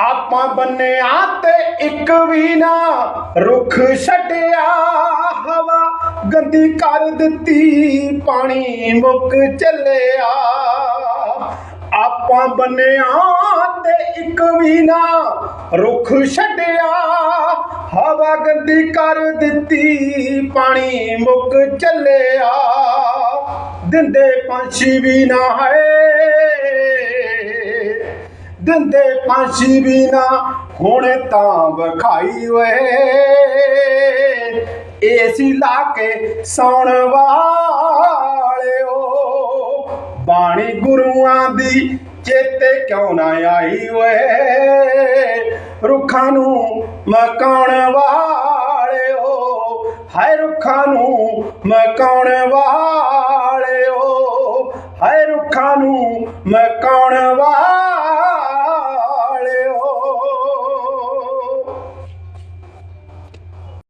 ਆਪਾਂ ਬੰਨਿਆ ਤੇ ਇੱਕ ਵੀ ਨਾ ਰੁੱਖ ਛੱਡਿਆ। ਹਵਾ ਗੰਦੀ ਕਰ ਦਿੱਤੀ, ਪਾਣੀ ਮੁੱਕ ਚੱਲਿਆ। ਆਪਾਂ ਬੰਨਿਆ ਤੇ ਇੱਕ ਵੀ ਨਾ ਰੁੱਖ ਛੱਡਿਆ। ਹਵਾ ਗੰਦੀ ਕਰ ਦਿੱਤੀ, ਪਾਣੀ ਮੁੱਕ ਚੱਲਿਆ। ਦਿੰਦੇ ਪੰਛੀ ਵੀ ਨਾ ਹੈ ਦਿੰਦੇ ਪੰਛੀ ਵੀ ਨਾ ਹੁਣ ਤਾਂ ਵਿਖਾਈ ਵੇ ਏਸੀ ਲਾ ਕੇ ਸੌਣ ਵਾਲਿਓ, ਬਾਣੀ ਗੁਰੂਆਂ ਦੀ ਚੇਤੇ ਕਿਉਂ ਨਾ ਆਈ ਵੇ ਰੁੱਖਾਂ ਨੂੰ ਮਕਾਉਣ ਵਾਲਿਓ, ਹਾਏ ਰੁੱਖਾਂ ਨੂੰ ਮਕਾਉਣ ਵਾਲਿਓ, ਹਾਏ ਰੁੱਖਾਂ ਨੂੰ ਮਕਾਉਣ ਵਾਲਿਓ।